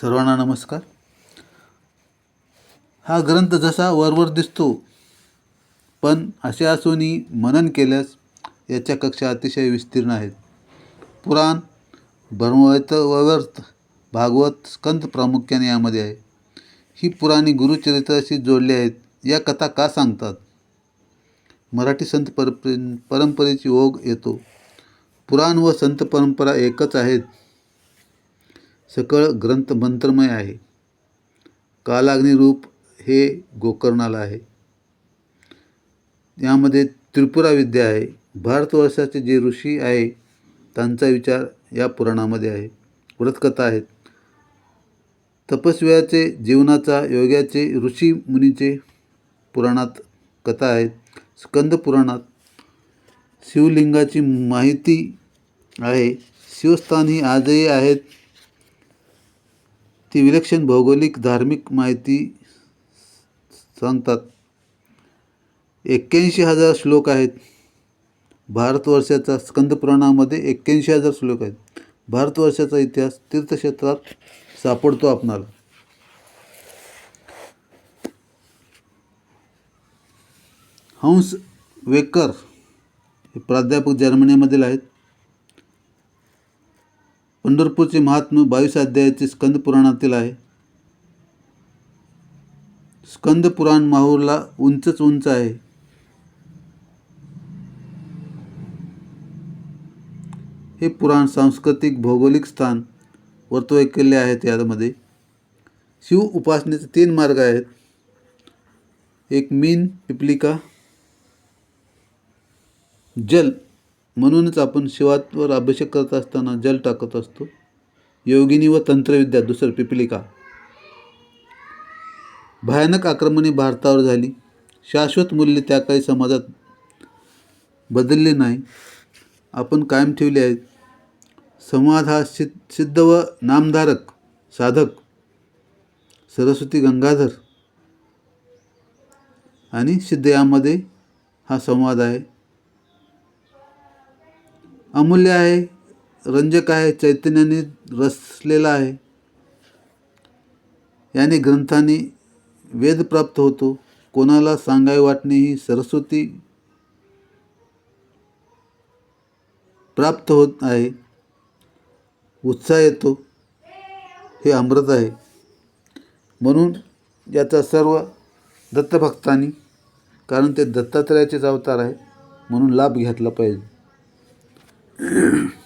सर्वांना नमस्कार. हा ग्रंथ जसा वरवर दिसतो पण असे असूनही मनन केल्यास याच्या कक्षा अतिशय विस्तीर्ण आहेत. पुराण ब्रह्मवैवर्त भागवत स्कंद प्रामुख्याने यामध्ये आहे. ही पुराणी गुरुचरित्राशी जोडली आहेत. या कथा का सांगतात? मराठी संत पर परंपरेची ओघ येतो. पुराण व संत परंपरा एकच आहेत. सकळ ग्रंथ मंत्रमय आहे. कालाग्निरूप हे गोकर्णाला आहे. यामध्ये त्रिपुरा विद्या आहे. भारतवर्षाचे जे ऋषी आहे त्यांचा विचार या पुराणामध्ये आहे. व्रतकथा आहेत. तपस्व्याचे जीवनाचा योग्याचे ऋषी मुनीचे पुराणात कथा आहेत. स्कंद पुराणात शिवलिंगाची माहिती आहे. शिवस्थान ही आजही आहेत. ती विलक्षण भौगोलिक धार्मिक माहिती सांगतात. एक्क्याऐंशी हजार श्लोक आहेत. भारतवर्षाचा स्कंदपुराणामध्ये एक्क्याऐंशी हजार श्लोक आहेत. भारतवर्षाचा इतिहास तीर्थक्षेत्रात सापडतो आपणाला. हंस वेकर हे प्राध्यापक जर्मनीमधील आहेत. पंढरपूरचे महात्म्य बावीस अध्यायाचे स्कंद पुराणातील आहे. स्कंद पुराण माहूरला उंचच उंच आहे. हे पुराण सांस्कृतिक भौगोलिक स्थान वर्तवय केले आहेत यामध्ये. शिव उपासनेचे तीन मार्ग आहेत. एक मीन पिपलिका जल म्हणूनच आपण शिवावर अभिषेक करत असताना जल टाकत असतो. योगिनी व तंत्रविद्या दुसरं पिपलिका. भयानक आक्रमणे भारतावर झाली. शाश्वत मूल्य त्या काही समाजात बदलले नाही. आपण कायम ठेवले आहेत. संवाद हा सिद्ध सिद्ध व नामधारक साधक सरस्वती गंगाधर आणि सिद्ध यामध्ये हा संवाद आहे. अमूल्य आहे रंजक आहे चैतन्याने रसलेला आहे. याने ग्रंथाने वेद प्राप्त होतो. कोणाला सांगाय वाटणे ही सरस्वती प्राप्त होत आहे. उत्साह येतो. हे अमृत आहे. म्हणून याचा सर्व दत्तभक्तांनी कारण ते दत्तात्रयाचेच अवतार आहे म्हणून लाभ घेतला पाहिजे. Yeah.